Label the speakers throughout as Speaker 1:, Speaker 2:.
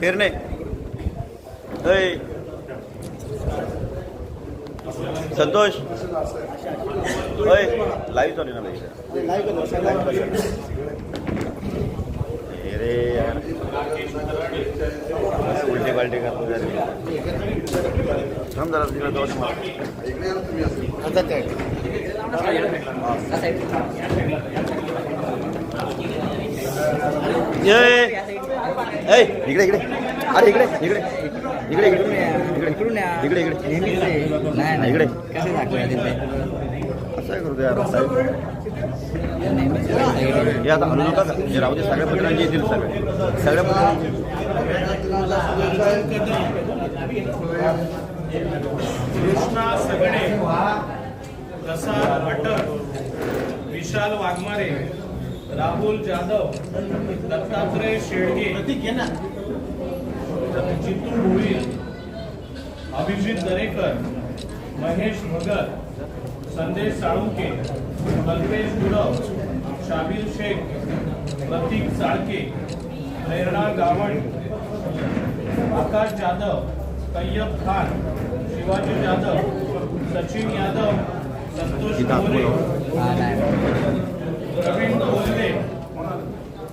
Speaker 1: फिरणे संतोष. होय लाईव्ह चालू ना बाई हे रे यार. उलटी पालटी करतो थांब जरा तिला दोष दोन ए इकडे इकडे. अरे इकडे इकडे. इकडे इकडे. इकडे
Speaker 2: या.
Speaker 1: इकडे. इकडे
Speaker 2: नाही नाही
Speaker 1: इकडे.
Speaker 2: कसं
Speaker 1: असं आहे. करतो साहेब हे आता हलू नका. हे राहू दे सगळ्या पत्रांचे येतील सगळे. सगळ्या
Speaker 3: कृष्णा सगळे प्रसाद भट्टर विशाल वाघमारे राहुल जाधव दत्तात्रय शेळगे जितू भोईर अभिजित दरेकर महेश भगत संदेश साळुंके कल्पेश गुरव शाबीर शेख प्रतीक चाळके प्रेरणा गावण आकाश जाधव तय्यब खान शिवाजी जाधव सचिन यादव संतोष
Speaker 2: नाही
Speaker 3: प्रवीण भोसले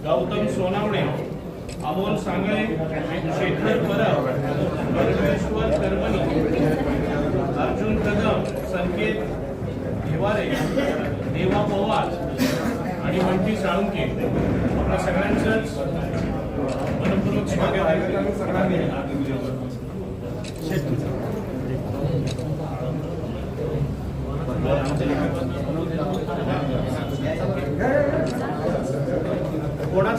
Speaker 3: गौतम सोनावणे अमोल सांगळे शेखर परब परमेश्वर करमणी अर्जुन कदम संकेत घेवारे देवा पवार आणि बंटी साळुंके. आपल्या सगळ्यांचंच मनपूर्वक स्वागत आहे. सगळ्यांनी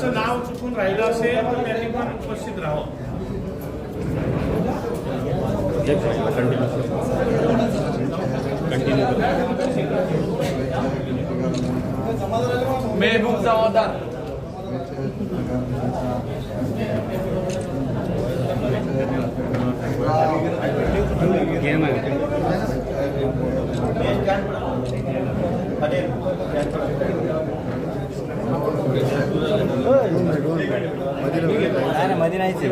Speaker 3: कोणाचं नाव चुकून राहिलं असेल तर त्यांनी पण उपस्थित राहावं
Speaker 2: मेहबूब जमादार मध्ये नाहीच
Speaker 1: एक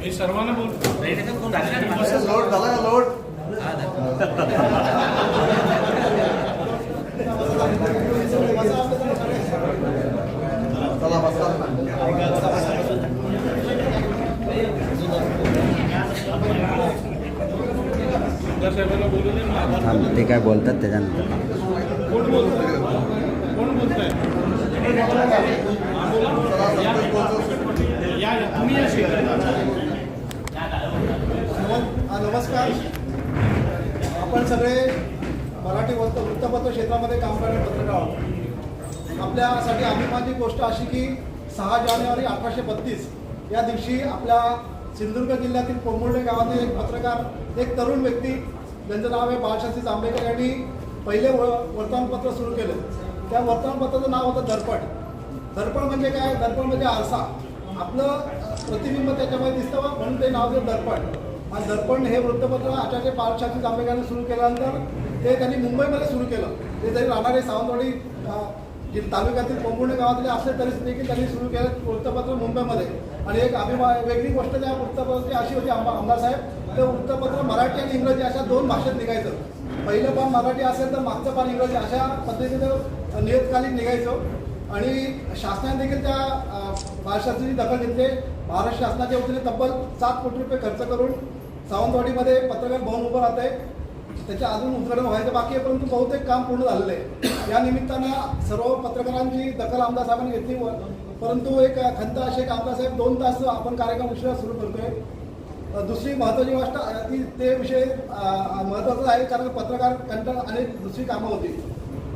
Speaker 1: मी
Speaker 3: सर्वांना बोलतो
Speaker 4: झाला का चला
Speaker 3: सुंदर
Speaker 2: ते काय बोलतात त्याच्यानंतर.
Speaker 3: कोण बोलतोय? कोण बोलतोय?
Speaker 4: नमस्कार. आपण सगळे मराठी वृत्त वृत्तपत्र क्षेत्रामध्ये काम करणारे पत्रकार आहोत. आपल्यासाठी अभिमानाची गोष्ट अशी की सहा जानेवारी अठराशे बत्तीस या दिवशी आपल्या सिंधुदुर्ग जिल्ह्यातील कोंबुर्डे गावातील एक पत्रकार एक तरुण व्यक्ती ज्यांचं नाव आहे बाळशास्त्री जांभेकर यांनी पहिले व वर्तमानपत्र सुरू केलं. त्या वर्तमानपत्राचं नाव होतं दर्पण. दर्पण म्हणजे काय? दर्पण म्हणजे आरसा. आपलं प्रतिबिंब त्याच्यामध्ये दिसतं म्हणून ते नाव होतं दर्पण. आणि दर्पण हे वृत्तपत्र आचार्य बाळशास्त्री जांभेकरांनी सुरू केल्यानंतर ते त्यांनी मुंबईमध्ये सुरू केलं. ते जरी राहणारे सावंतवाडी जे तालुक्यातील कोंबुणे गावातले असले तरी देखील त्यांनी सुरू केलं वृत्तपत्र मुंबईमध्ये. आणि एक अभिमा वेगळी गोष्ट त्या वृत्तपत्राची अशी होती आंबा आमदार साहेब. ते वृत्तपत्र मराठी आणि इंग्रजी अशा दोन भाषेत निघायचं. पहिलं पान मराठी असेल तर मागचं पान इंग्रजी अशा पद्धतीनं नियतकालिक निघायचं. आणि शासनाने देखील त्या महाराष्ट्राची दखल घेतली. महाराष्ट्र शासनाच्या वतीने तब्बल सात कोटी रुपये खर्च करून सावंतवाडीमध्ये पत्रकार भवन उभं राहत आहे. त्याच्या अजून उद्घाटन व्हायचं बाकी आहे परंतु बहुतेक काम पूर्ण झालेलं आहे. या निमित्तानं सर्व पत्रकारांची दखल आमदार साहेबांनी घेतली परंतु एक खंत असे एक आमदार साहेब दोन तास आपण कार्यक्रम उशिरा सुरू करतोय. दुसरी महत्त्वाची गोष्ट ती ते विषय अ, महत्त्वाचा आहे कारण पत्रकार कंटाळ आणि दुसरी कामं होती.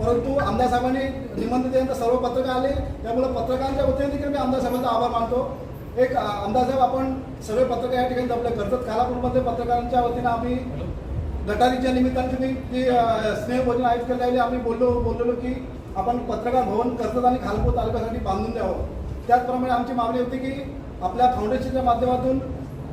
Speaker 4: परंतु आमदार साहेबांनी निमंत्रण दिल्यानंतर सर्व पत्रकार आले. त्यामुळे पत्रकारांच्या वतीने देखील मी आमदार साहेबांचा आभार मानतो. एक आमदार साहेब आपण सगळे पत्रकार या ठिकाणी जपले कर्जत खालापूरमध्ये पत्रकारांच्या वतीनं आम्ही गटारीच्या निमित्ताने तुम्ही जी स्नेहभोजन आयोजित केलं आम्ही बोललो बोललेलो की आपण पत्रकार भवन कर्जत आणि खालपूर तालुक्यासाठी बांधून द्यावं. त्याचप्रमाणे आमची मागणी होती की आपल्या फाउंडेशनच्या माध्यमातून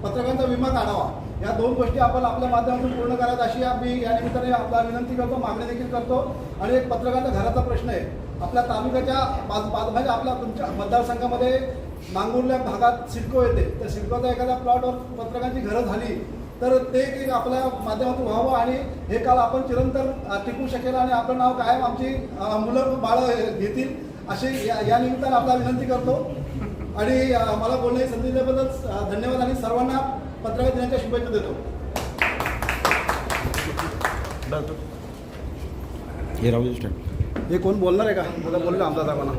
Speaker 4: पत्रकारांचा विमा काढावा. या दोन गोष्टी आपण आपल्या माध्यमातून पूर्ण कराव्यात अशी मी या निमित्ताने आपला विनंती करतो मागणी देखील करतो. आणि एक पत्रकारांचा घराचा प्रश्न आहे. आपल्या तालुक्याच्या बाजू म्हणजे आपल्या तुमच्या मतदारसंघामध्ये नांगुर्ल्या भागात सिडको येते. त्या सिडकोचा एखाद्या प्लॉटवर पत्रकारांची घरं झाली तर ते एक आपल्या माध्यमातून व्हावं आणि हे काल आपण चिरंतर टिकू शकेल आणि आपलं नाव कायम आमची मुलं बाळं घेतील अशी या या निमित्तानं आपला विनंती करतो. आणि मला बोलण्याची संधी दिल्याबद्दल धन्यवाद आणि सर्वांना पत्रकार दिनाच्या शुभेच्छा देतो.
Speaker 2: हे राहू स्टार्ट
Speaker 4: हे कोण बोलणार आहे का? मला बोललं आमदार साहेबांना?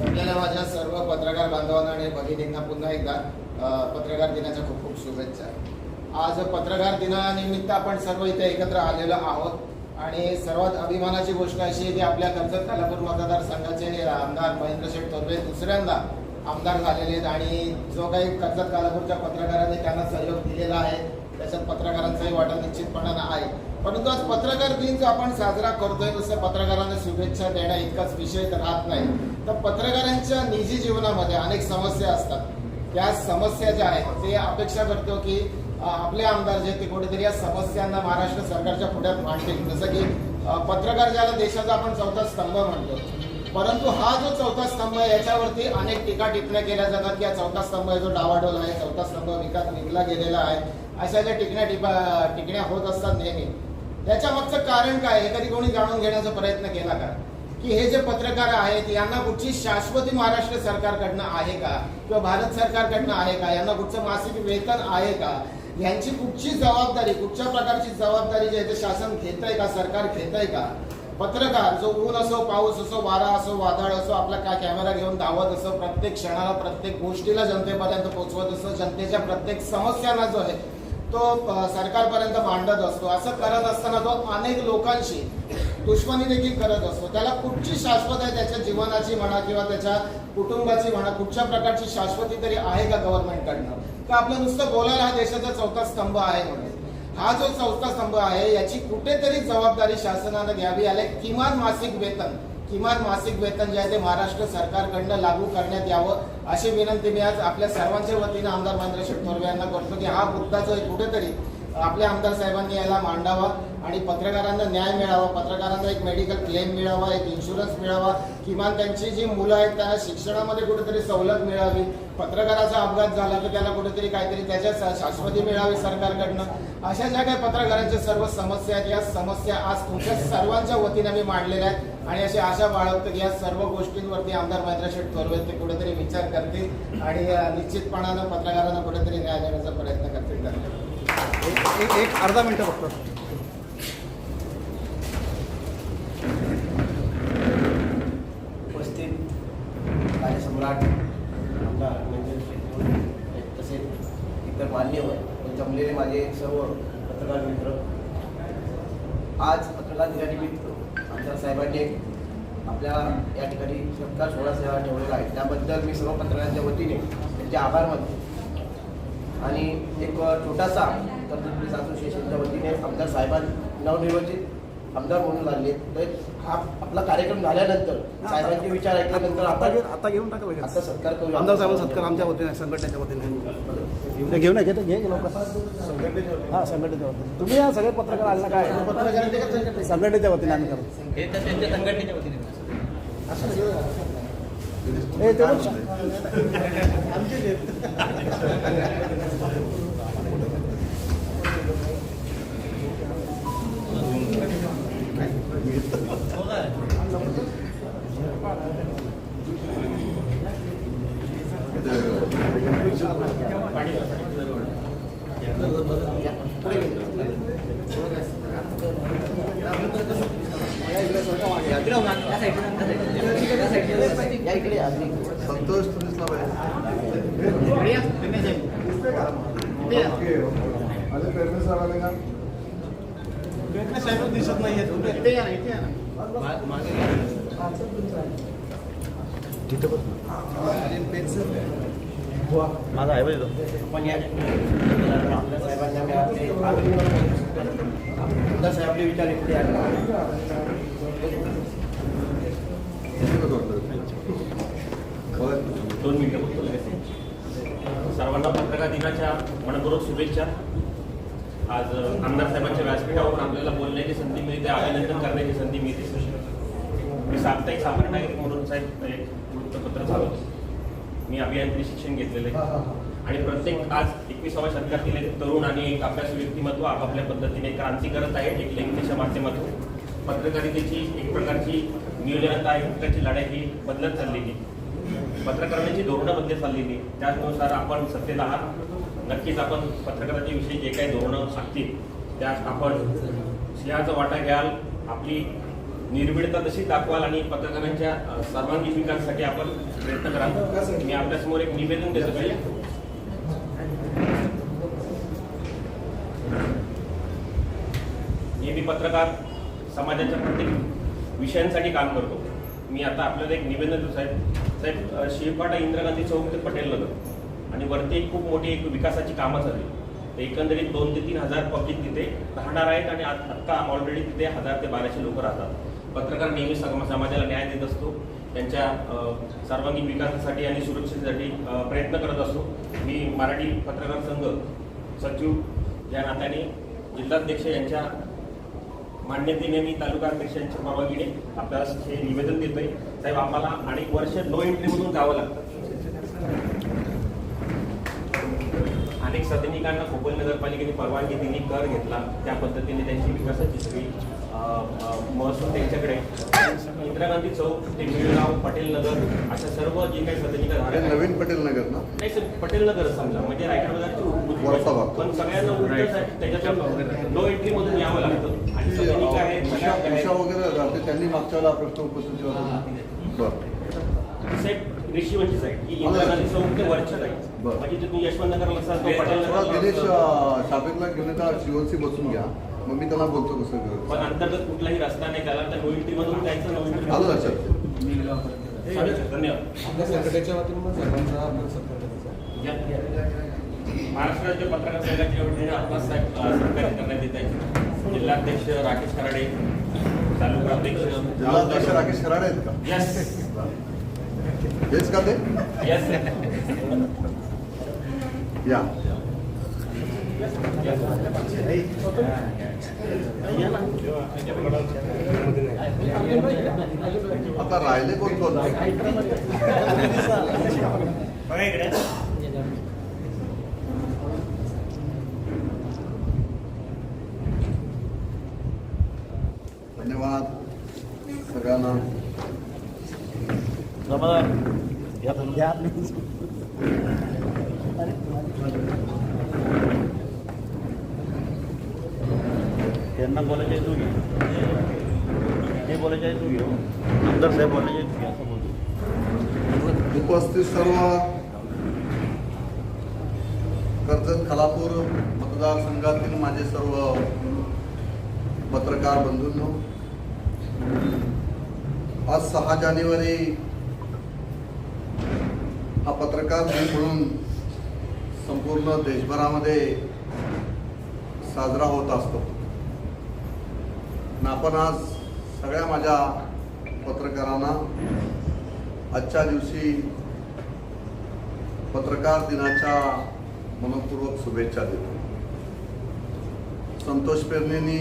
Speaker 5: आपल्याला माझ्या सर्व पत्रकार बांधवांना आणि भगिनींना पुन्हा एकदा पत्रकार दिनाच्या खूप खूप शुभेच्छा. आज पत्रकार दिनानिमित्त आपण सर्व इथे एकत्र आलेलो आहोत. आणि सर्वात अभिमानाची गोष्ट अशी आहे की आपल्या कर्जत कालापूर मतदारसंघाचे आमदार महेंद्र शेठ तोरवे दुसऱ्यांदा आमदार झालेले आहेत. आणि जो काही कर्जत कालापूरच्या पत्रकारांनी त्यांना सहयोग दिलेला आहे त्याच्यात पत्रकारांचाही वाटा निश्चितपणानं आहे. परंतु आज पत्रकार दिन जो आपण साजरा करतोय तसं पत्रकारांना शुभेच्छा देणं इतकाच विषय राहत नाही. तर पत्रकारांच्या निजी जीवनामध्ये अनेक समस्या असतात. त्या समस्या ज्या आहेत ते अपेक्षा करतो की आपले आमदार जे ते कुठेतरी या समस्यांना महाराष्ट्र सरकारच्या पुढ्यात मांडतील. जसं की पत्रकार ज्याला देशाचा आपण चौथा स्तंभ म्हणतो परंतु हा जो चौथा स्तंभ आहे याच्यावरती अनेक टीका टिप्पण्या केल्या जातात की हा चौथा स्तंभ आहे जो डावाडोल आहे चौथा स्तंभ विकास विकला गेलेला आहे. अशा ज्या टिकण्या टिपा टिकण्या होत असतात नेहमी त्याच्या मागचं कारण काय हे कधी कोणी जाणून घेण्याचा प्रयत्न केला का? की हे जे पत्रकार आहेत यांना कुठची शाश्वती महाराष्ट्र सरकारकडनं आहे का? किंवा भारत सरकारकडनं आहे का? यांना कुठचं मासिक वेतन आहे का? यांची कुठची जबाबदारी कुठच्या प्रकारची जबाबदारी जी आहे ते शासन घेत आहे का सरकार घेत आहे का? पत्रकार जो ऊन असो पाऊस असो वारा असो वादळ असो आपला काय कॅमेरा घेऊन धावत असो प्रत्येक क्षणाला प्रत्येक गोष्टीला जनतेपर्यंत पोहोचवत असो जनतेच्या प्रत्येक समस्यांना जो आहे तो सरकारपर्यंत मांडत असतो. असं करत असताना तो अनेक लोकांशी दुश्मनी देखील करत असतो. त्याला कुठची शाश्वत आहे? त्याच्या जीवनाची म्हणा किंवा त्याच्या कुटुंबाची म्हणा कुठच्या प्रकारची शाश्वती तरी आहे का गव्हर्नमेंटकडनं का आपलं नुसतं बोलायला हा देशाचा चौथा स्तंभ आहे म्हणून. हा जो चौथा स्तंभ आहे याची कुठेतरी जबाबदारी शासनानं घ्यावी. आले किमान मासिक वेतन किमान मासिक वेतन जे आहे ते महाराष्ट्र सरकारकडनं लागू करण्यात यावं अशी विनंती मी आज आपल्या सर्वांच्या वतीनं आमदार महेंद्र शेठ थोरवे यांना करतो की हा मुद्दा जो आहे कुठेतरी आपल्या आमदार साहेबांनी याला मांडावा. आणि पत्रकारांना न्याय मिळावा पत्रकारांना एक मेडिकल क्लेम मिळावा एक इन्शुरन्स मिळावा किमान त्यांची जी मुलं आहेत त्यांना शिक्षणामध्ये कुठेतरी सवलत मिळावी. पत्रकाराचा अपघात झाला तर त्याला कुठेतरी काहीतरी त्याच्या शाश्वती मिळावी सरकारकडनं. अशा ज्या काही पत्रकारांच्या सर्व समस्या आहेत या समस्या आज तुमच्या सर्वांच्या वतीने मी मांडलेल्या आहेत. आणि अशी आशा बाळगतो की या सर्व गोष्टींवरती आमदार महेंद्र शेठ थोरवे ते कुठेतरी विचार करतील आणि निश्चितपणानं पत्रकारांना कुठेतरी न्याय देण्याचा प्रयत्न करतील. धन्यवाद.
Speaker 4: एक एक- एक अर्धा मिनटं फक्त.
Speaker 6: माझे सर्व पत्रकार मित्र. आज पत्रकार दिनानिमित्त आमदार साहेबांनी आपल्या या ठिकाणी सत्कार सोहळा सेवा ठेवलेला आहे. त्याबद्दल मी सर्व पत्रकारांच्या वतीने त्यांचे आभार मानतो. आणि एक छोटासा कर्जत पोलीस असोसिएशनच्या वतीने आमदार साहेबां नवनिर्वाचित आमदार म्हणून लागले. तर हा आपला कार्यक्रम झाल्यानंतर साहेबांचे विचार ऐकल्यानंतर
Speaker 4: आता आता घेऊन टाका लगेच.
Speaker 6: आता सत्कार करू
Speaker 4: आमदार साहेबांचा सत्कार आमच्या वतीने संघटनेच्या वतीने. घेऊन घे घे घे लवकर. हा संघटनेच्या वतीने. तुम्ही या सगळे पत्रकार ना काय? संघटनेच्या वतीने आम्ही करतो.
Speaker 2: हे तर त्यांच्या संघटनेच्या वतीने
Speaker 4: ते
Speaker 6: इकडे या.
Speaker 7: संतोष तुम्हीच पाहिजे अरे पेरणे सर आले का
Speaker 3: साहेब दिसत नाहीये मागे या ना
Speaker 1: माझा आहे बघ.
Speaker 6: पण या साहेबांना साहेब विचार इकडे.
Speaker 8: दोन मिनिटं लगेच. सर्वांना पत्रकार दिनाच्या मनपूर्वक शुभेच्छा आज आमदार साहेबांच्या व्यासपीठावर आपल्याला बोलण्याची संधी मिळते अभिनंदन करण्याची संधी मिळते मी साप्ताहिक सामान्य नागरिक म्हणून साहेब वृत्तपत्र चालवतो मी अभियांत्रिक शिक्षण घेतलेलं आहे. आणि प्रत्येक आज एकविसाव्या शतकातील एक तरुण आणि एक अभ्यासू व्यक्तिमत्व आपापल्या पद्धतीने क्रांती करत आहे एक लेखणीच्या माध्यमातून. पत्रकारितेची एक प्रकारची नियोजनता एक प्रकारची लढाई ही बदलत चाललेली पत्रकारांची धोरणं बदलत चाललेली त्याचनुसार आपण सत्तेत आहात. नक्कीच आपण पत्रकारांच्या विषयी जे काही धोरणं असतील त्यात आपण सिंहाचा वाटा घ्याल. आपली निर्भीडता तशी दाखवाल आणि पत्रकारांच्या सर्वांगीण विकासासाठी आपण प्रयत्न कराल. मी आपल्यासमोर एक निवेदन देतो. आहे हे मी पत्रकार समाजाच्या प्रत्येक विषयांसाठी काम करतो. मी आता आपल्याला एक निवेदन देतो साहेब. साहेब शिवपाटा इंदिरा गांधी चौक ते पटेल नगर आणि वरती एक खूप मोठी एक विकासाची कामं झाली तर एकंदरीत दोन ते तीन हजार पब्लिक तिथे राहणार आहेत आणि आत- आत्ता ऑलरेडी तिथे हजार ते बाराशे लोक राहतात. पत्रकार नेहमी समाजाला न्याय देत असतो. त्यांच्या सर्वांगीण विकासासाठी आणि सुरक्षेसाठी प्रयत्न करत असतो. मी मराठी पत्रकार संघ सचिव या नात्याने जिल्हाध्यक्ष यांच्या मान्यतेने मी तालुका अध्यक्षांच्या परवानगीने आपल्याला हे निवेदन देतोय. साहेब आम्हाला अनेक वर्ष नो एंट्रीमधून जावं लागतं. अनेक सदनिकांना खोपोली नगरपालिकेने परवानगी दिली कर घेतला. त्या पद्धतीने त्यांची विकासाची सगळी महसूल त्यांच्याकडे. इंदिरा गांधी चौक ते मिळगाव पटेल नगर अशा सर्व जे काही सदनिका
Speaker 7: नवीन पटेल नगर ना?
Speaker 8: नाही सर पटेल नगर समजा म्हणजे रायगड बाजारची. पण सगळ्यांना नो एंट्री मधून यावं लागतं. आणि सदनिका आहेत.
Speaker 7: वगैरे राहते त्यांनी मागच्या वेळेला प्रश्न उपस्थित केला होता. बरं.
Speaker 8: साहेब रिशिवंची साईड ही इंदिरा गांधी चौक ते वरच्या. म्हणजे तुम्ही यशवंत नगरला असाल तो पटेल
Speaker 7: दिनेश
Speaker 8: नगर
Speaker 7: शाबेकला घेऊन येता शिवनसी बसून घ्या. मग मी त्यांना बोलतो कसं
Speaker 8: पण अंतर्गत कुठलाही रस्ता नाही त्याला तर नो एंट्री मधून जायचं नो एंट्री
Speaker 7: आलं लक्षात
Speaker 8: चालेल. सर, धन्यवाद.
Speaker 9: आपल्या संघटनेच्या वतीने पण सर्वांचा आपण सत्कार करायचा
Speaker 8: या. महाराष्ट्र राज्य पत्रकार संघाच्या वतीने आपला साहेब अ, सहकार्य करण्यात येत आहे जिल्हाध्यक्ष राकेश कराडे तालुका अध्यक्ष.
Speaker 7: जिल्हाध्यक्ष राकेश कराडे आहेत का?
Speaker 8: यस
Speaker 7: हेच का ते?
Speaker 8: यस
Speaker 7: या. आता राहिले कोण कोण
Speaker 8: बघा इकडे
Speaker 7: धन्यवाद सगळ्यांना
Speaker 1: जमादार या घ्या त्यांना बोलायचे आहे तू घे ते बोलायचे आहे तू घे हो. आमदार साहेब बोलायचे आहे तू घे असं
Speaker 7: सर्व कर्जत खालापूर मतदारसंघातील माझे सर्व पत्रकार बंधूंनो आज सहा जानेवारी हा पत्रकार दिन म्हणून संपूर्ण देशभरामध्ये साजरा होत असतो. आणि आपण आज सगळ्या माझ्या पत्रकारांना आजच्या दिवशी पत्रकार दिनाच्या मनपूर्वक शुभेच्छा देतो. संतोष पेरणेंनी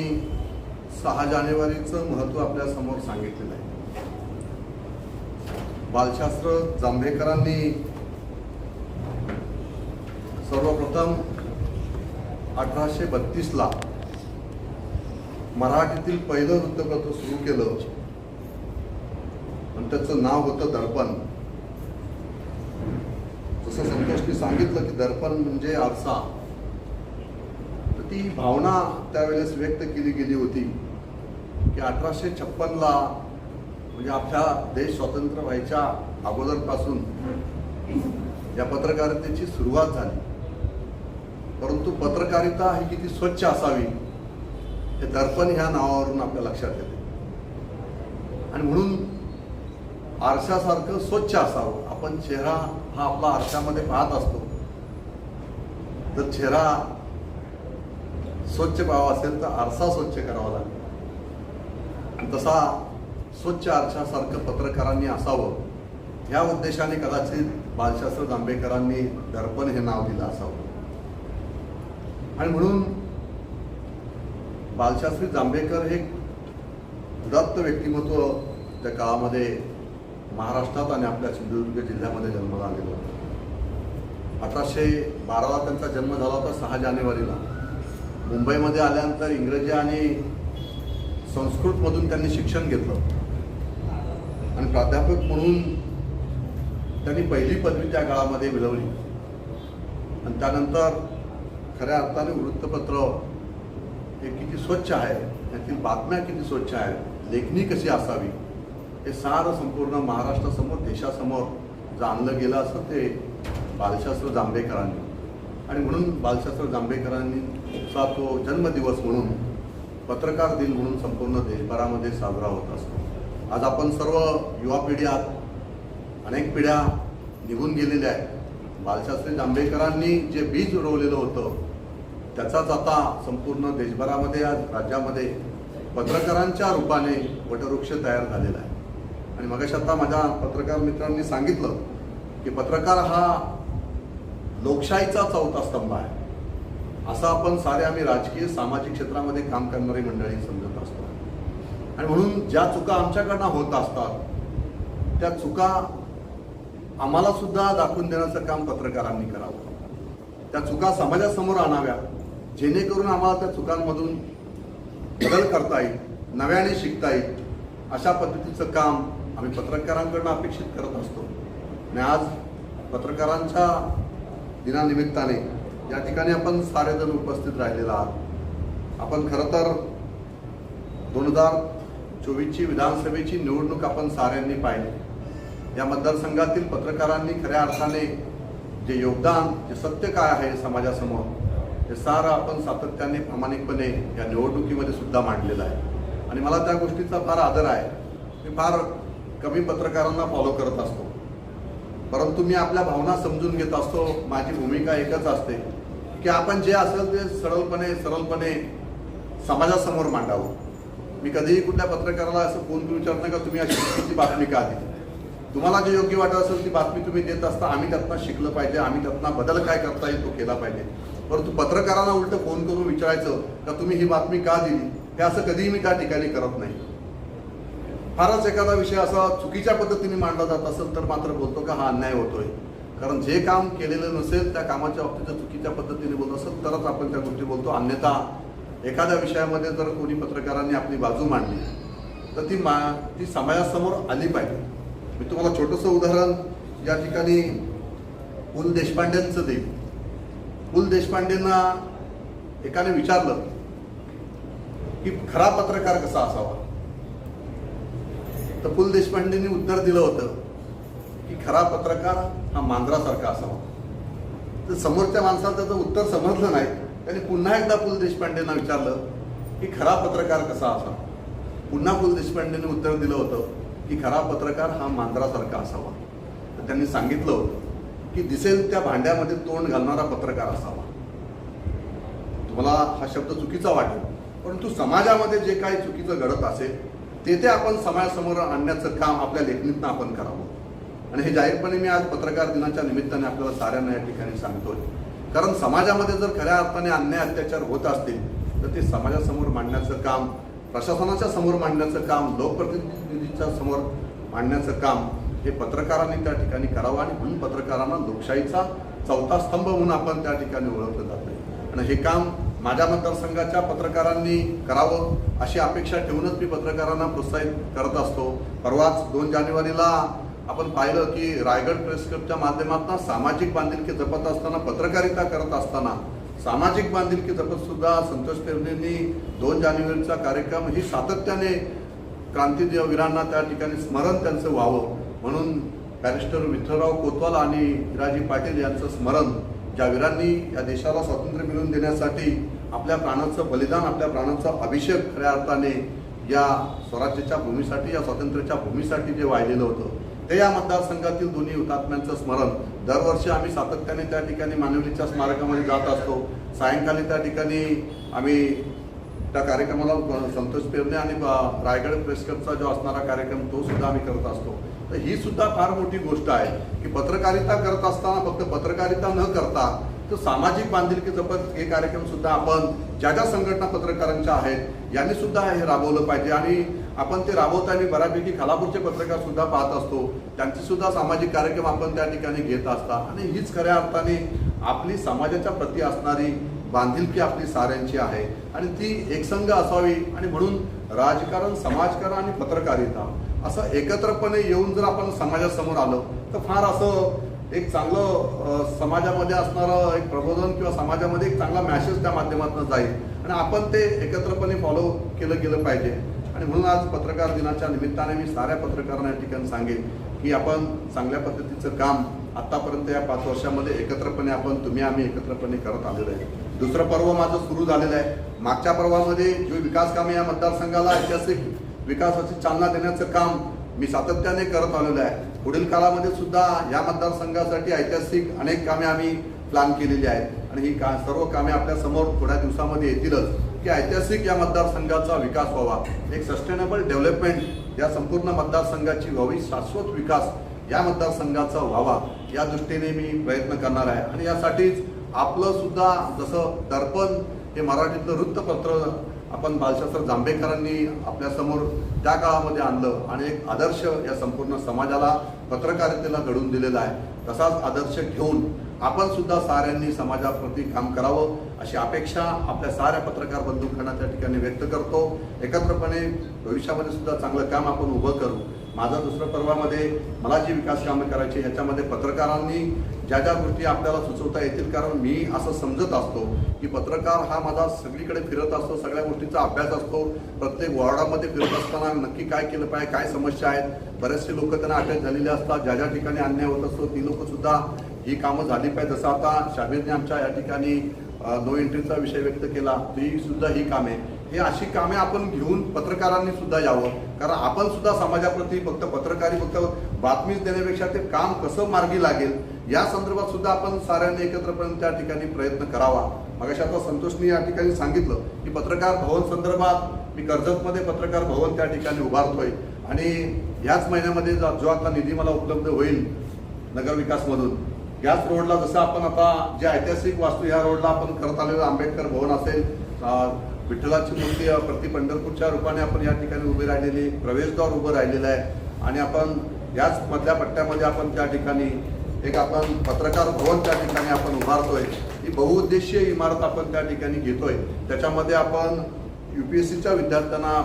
Speaker 7: सहा जानेवारीचं महत्त्व आपल्यासमोर सांगितलेलं आहे. बालशास्त्र जांभेकरांनी सर्वप्रथम अठराशे बत्तीसला मराठीतील पहिलं वृत्तपत्र सुरू केलं. आणि त्याचं नाव होतं दर्पण. तुम्ही सांगितलं की दर्पण म्हणजे आरसा. तर ती भावना त्यावेळेस व्यक्त केली गेली होती की अठराशे छप्पनला म्हणजे आपल्या देश स्वतंत्र व्हायच्या अगोदरपासून या पत्रकारितेची सुरुवात झाली. परंतु पत्रकारिता ही किती स्वच्छ असावी हे दर्पण ह्या नावावरून आपल्या लक्षात येते. आणि म्हणून आरशासारखं स्वच्छ असावं. आपण चेहरा हा आपला आरशामध्ये पाहत असतो. तर चेहरा स्वच्छ पाहावा असेल तर आरसा स्वच्छ करावा लागेल. तसा स्वच्छ आरशासारखं पत्रकारांनी असावं. ह्या उद्देशाने कदाचित बालशास्त्र जांभेकरांनी दर्पण हे नाव दिलं असावं. आणि म्हणून बालशास्त्री जांभेकर हे उदात्त व्यक्तिमत्व त्या काळामध्ये महाराष्ट्रात आणि आपल्या सिंधुदुर्ग जिल्ह्यामध्ये जन्माला आलेला होता. अठराशे बाराला त्यांचा जन्म झाला होता सहा जानेवारीला. मुंबईमध्ये आल्यानंतर इंग्रजी आणि संस्कृतमधून त्यांनी शिक्षण घेतलं. आणि प्राध्यापक म्हणून त्यांनी पहिली पदवी त्या काळामध्ये मिळवली. आणि त्यानंतर खऱ्या अर्थाने वृत्तपत्र हे किती स्वच्छ आहे यातील बातम्या किती स्वच्छ आहेत लेखणी कशी असावी हे सारं संपूर्ण महाराष्ट्रासमोर देशासमोर जाणलं आणलं गेलं असं ते बालशास्त्र जांभेकरांनी. आणि म्हणून बालशास्त्र जांभेकरांनी चा तो जन्मदिवस म्हणून पत्रकार दिन म्हणून संपूर्ण देशभरामध्ये साजरा होत असतो. आज आपण सर्व युवा पिढ्यात अनेक पिढ्या निघून गेलेल्या आहेत. बालशास्त्री जांभेकरांनी जे बीज रोवलेलं होतं त्याचाच आता संपूर्ण देशभरामध्ये आज राज्यामध्ये पत्रकारांच्या रूपाने वटवृक्ष तयार झालेला आहे. आणि मगाशी आता माझ्या पत्रकार मित्रांनी सांगितलं की पत्रकार हा लोकशाहीचा चौथा स्तंभ आहे. असं आपण सारे आम्ही राजकीय सामाजिक क्षेत्रामध्ये काम करणारी मंडळी समजत असतो. आणि म्हणून ज्या चुका आमच्याकडनं होत असतात त्या चुका आम्हाला सुद्धा दाखवून देण्याचं काम पत्रकारांनी करावं. त्या चुका समाजासमोर आणाव्या जेणेकरून आम्हाला त्या चुकांमधून बदल करता येईल नव्याने शिकता येईल अशा पद्धतीचं काम आम्ही पत्रकारांकडनं अपेक्षित करत असतो. आणि आज पत्रकारांच्या दिनानिमित्ताने या ठिकाणी आपण सारेजण उपस्थित राहिलेला आहात. आपण खरं तर दोन हजार चोवीसची विधानसभेची निवडणूक आपण साऱ्यांनी पाहिली. या मतदारसंघातील पत्रकारांनी खऱ्या अर्थाने जे योगदान जे सत्य काय आहे समाजासमोर हे सारं आपण सातत्याने प्रामाणिकपणे या निवडणुकीमध्ये सुद्धा मांडलेलं आहे. आणि मला त्या गोष्टीचा फार आदर आहे. मी फार कमी पत्रकारांना फॉलो करत असतो. परंतु मी आपल्या भावना समजून घेत असतो. माझी भूमिका एकच असते की आपण जे असेल ते सरळपणे सरळपणे समाजासमोर मांडावं. मी कधीही कुठल्या पत्रकाराला असं फोन करून विचारत नाही का तुम्ही अशी बातमी का दिली? तुम्हाला जे योग्य वाटत असेल ती बातमी तुम्ही देत असता आम्ही त्यातनं शिकलं पाहिजे आम्ही त्यातनं बदल काय करता येईल तो केला पाहिजे. परंतु पत्रकारांना उलट फोन करून विचारायचं का तुम्ही ही बातमी का दिली? हे असं कधीही मी त्या ठिकाणी करत नाही. फारच एखादा विषय असा चुकीच्या पद्धतीने मांडला जात असेल तर मात्र बोलतो का हा अन्याय होतोय. कारण जे काम केलेलं नसेल त्या कामाच्या बाबतीत जर चुकीच्या पद्धतीने बोलत असेल तरच आपण त्या गोष्टी बोलतो. अन्यथा एखाद्या विषयामध्ये जर कोणी पत्रकारांनी आपली बाजू मांडली तर ती मा ती समाजासमोर आली पाहिजे. मी तुम्हाला छोटंसं उदाहरण या ठिकाणी पु ल देशपांडेंचं देईल. पु ल देशपांडेंना एकाने विचारलं की खरा पत्रकार कसा असावा? तर पु ल देशपांडेंनी उत्तर दिलं होतं की खरा पत्रकार हा मांजरासारखा असावा. तर समोरच्या माणसाला त्याचं उत्तर समजलं नाही. त्याने पुन्हा एकदा पु ल देशपांडेंना विचारलं की खरा पत्रकार कसा असावा? पुन्हा पु ल देशपांडेंनी उत्तर दिलं होतं की खरा पत्रकार हा मांजरासारखा असावा. तर त्यांनी सांगितलं होतं की दिसेल त्या भांड्यामध्ये तोंड घालणारा पत्रकार असावा. तुम्हाला हा शब्द चुकीचा वाटेल परंतु समाजामध्ये जे काही चुकीचं घडत असेल ते ते आपण समाजासमोर आणण्याचं काम आपल्या लेखणीतनं आपण करावं. आणि हे जाहीरपणे मी आज पत्रकार दिनाच्या निमित्ताने आपल्याला साऱ्यांना या ठिकाणी सांगतोय. कारण समाजामध्ये जर खऱ्या अर्थाने अन्याय अत्याचार होत असतील तर ते समाजासमोर मांडण्याचं काम प्रशासनाच्या समोर मांडण्याचं काम लोकप्रतिनिधींच्या समोर मांडण्याचं काम हे पत्रकारांनी त्या ठिकाणी करावं आणि म्हणून पत्रकारांना लोकशाहीचा चौथा स्तंभ म्हणून आपण त्या ठिकाणी ओळखलं जातं. आणि हे काम माझ्या मतदारसंघाच्या पत्रकारांनी करावं अशी अपेक्षा ठेवूनच मी पत्रकारांना प्रोत्साहित करत असतो. परवाच दोन जानेवारीला आपण पाहिलं की रायगड प्रेस क्लबच्या माध्यमातून सामाजिक बांधिलकी जपत असताना पत्रकारिता करत असताना सामाजिक बांधिलकी जपत सुद्धा संतोष पेरणेंनी दोन जानेवारीचा कार्यक्रम ही सातत्याने क्रांतीवीरांना त्या ठिकाणी स्मरण त्यांचं व्हावं. म्हणून बॅरिस्टर विठ्ठलराव कोतवाल आणि हिराजी पाटील यांचं स्मरण ज्या वीरांनी या देशाला स्वातंत्र्य मिळवून देण्यासाठी आपल्या प्राणाचं बलिदान आपल्या प्राणाचा अभिषेक खऱ्या अर्थाने या स्वराज्याच्या भूमीसाठी या स्वातंत्र्याच्या भूमीसाठी जे वाहिलेलं होतं ते या मतदारसंघातील दोन्ही हुतात्म्यांचं स्मरण. दरवर्षी आम्ही सातत्याने त्या ठिकाणी मानवलीच्या स्मारकामध्ये जात असतो. सायंकाळी त्या ठिकाणी आम्ही त्या कार्यक्रमाला संतोष पेरणे आणि रायगड प्रेस क्लबचा जो असणारा कार्यक्रम तो सुद्धा आम्ही करत असतो. तर ही सुद्धा फार मोठी गोष्ट आहे की पत्रकारिता करत असताना फक्त पत्रकारिता न करता तर सामाजिक बांधिलकी जपत हे कार्यक्रम सुद्धा आपण ज्या ज्या संघटना पत्रकारांच्या आहेत यांनी सुद्धा हे राबवलं पाहिजे. आणि आपण ते राबवताना बऱ्यापैकी खालापूरचे पत्रकार सुद्धा पाहत असतो. त्यांचे सुद्धा सामाजिक कार्यक्रम आपण त्या ठिकाणी घेत असता. आणि हीच खऱ्या अर्थाने आपली समाजाच्या प्रती असणारी बांधिलकी आपली साऱ्यांची आहे. आणि ती एकसंघ असावी आणि म्हणून राजकारण समाजकारण आणि पत्रकारिता असं एकत्रपणे येऊन जर आपण समाजासमोर आलं तर फार असं एक चांगलं समाजामध्ये असणारं एक प्रबोधन किंवा समाजामध्ये एक चांगला मॅसेज त्या माध्यमातून जाईल. आणि आपण ते एकत्रपणे फॉलो केलं गेलं पाहिजे. आणि म्हणून आज पत्रकार दिनाच्या निमित्ताने मी साऱ्या पत्रकारांना या ठिकाणी सांगेन की आपण चांगल्या पद्धतीचं काम आतापर्यंत या पाच वर्षामध्ये एकत्रपणे आपण तुम्ही आम्ही एकत्रपणे करत आलेलो आहे. दुसरं पर्व माझं सुरू झालेलं आहे. मागच्या पर्वामध्ये जे विकास कामे या मतदारसंघाला ऐतिहासिक विकासाची चालना देण्याचं काम मी सातत्याने करत आलेलो आहे. पुढील काळामध्ये सुद्धा या मतदारसंघासाठी ऐतिहासिक अनेक कामे आम्ही प्लॅन केलेली आहेत. आणि ही का सर्व कामे आपल्यासमोर थोड्या दिवसामध्ये येतीलच. की ऐतिहासिक या मतदारसंघाचा विकास व्हावा. एक सस्टेनेबल डेव्हलपमेंट या संपूर्ण मतदारसंघाची व्हावी शाश्वत विकास या मतदारसंघाचा व्हावा या दृष्टीने मी प्रयत्न करणार आहे. आणि यासाठीच आपलं सुद्धा जसं दर्पण हे मराठीतलं वृत्तपत्र आपण बालशास्त्र जांभेकरांनी आपल्यासमोर त्या काळामध्ये आणलं आणि एक आदर्श या संपूर्ण समाजाला पत्रकारितेला घडून दिलेला आहे. तसाच आदर्श घेऊन आपण सुद्धा साऱ्यांनी समाजाप्रती काम करावं अशी अपेक्षा आपल्या साऱ्या पत्रकार बंधूंकडनं त्या ठिकाणी व्यक्त करतो. एकत्रपणे भविष्यामध्ये सुद्धा चांगलं काम आपण उभं करू. माझा दुसऱ्या पर्वामध्ये मला जी विकास कामं करायची ह्याच्यामध्ये पत्रकारांनी ज्या ज्या गोष्टी आपल्याला सुचवता येतील कारण मी असं समजत असतो. की पत्रकार हा माझा सगळीकडे फिरत असतो सगळ्या गोष्टीचा अभ्यास असतो. प्रत्येक वॉर्डामध्ये फिरत असताना नक्की काय केलं पाहिजे काय समस्या आहेत? बरेचसे लोक त्यांना अटॅच झालेले असतात ज्या ज्या ठिकाणी अन्याय होत असतो ती लोक सुद्धा ही कामं झाली पाहिजे जसं आता शाबीरने आमच्या या ठिकाणी नो एंट्रीचा विषय व्यक्त केला ती सुद्धा ही कामे. हे अशी कामे आपण घेऊन पत्रकारांनी सुद्धा यावं. कारण आपण सुद्धा समाजाप्रती फक्त पत्रकारी फक्त बातमीच देण्यापेक्षा ते काम कसं मार्गी लागेल या संदर्भात सुद्धा आपण साऱ्यांनी एकत्रपणे त्या ठिकाणी प्रयत्न करावा. मग आता संतोषनी या ठिकाणी सांगितलं की पत्रकार भवन संदर्भात मी कर्जतमध्ये पत्रकार भवन त्या ठिकाणी उभारतोय. आणि याच महिन्यामध्ये जो आता निधी मला उपलब्ध होईल नगरविकासमधून याच रोडला जसं आपण आता जे ऐतिहासिक वास्तू या रोडला आपण करत आलेलं आंबेडकर भवन असेल विठ्ठलाची मूर्ती प्रति पंढरपूरच्या रूपाने आपण या ठिकाणी उभी राहिलेली प्रवेशद्वार उभं राहिलेलं आहे. आणि आपण याच मधल्या पट्ट्यामध्ये आपण त्या ठिकाणी एक आपण पत्रकार भवन त्या ठिकाणी आपण उभारतोय. ही बहुउद्देशीय इमारत आपण त्या ठिकाणी घेतोय. त्याच्यामध्ये आपण यू पी एस सीच्या विद्यार्थ्यांना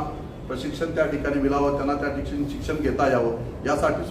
Speaker 7: प्रशिक्षण त्या ठिकाणी मिळावं त्यांना त्या ठिकाणी शिक्षण घेता यावं. यासाठी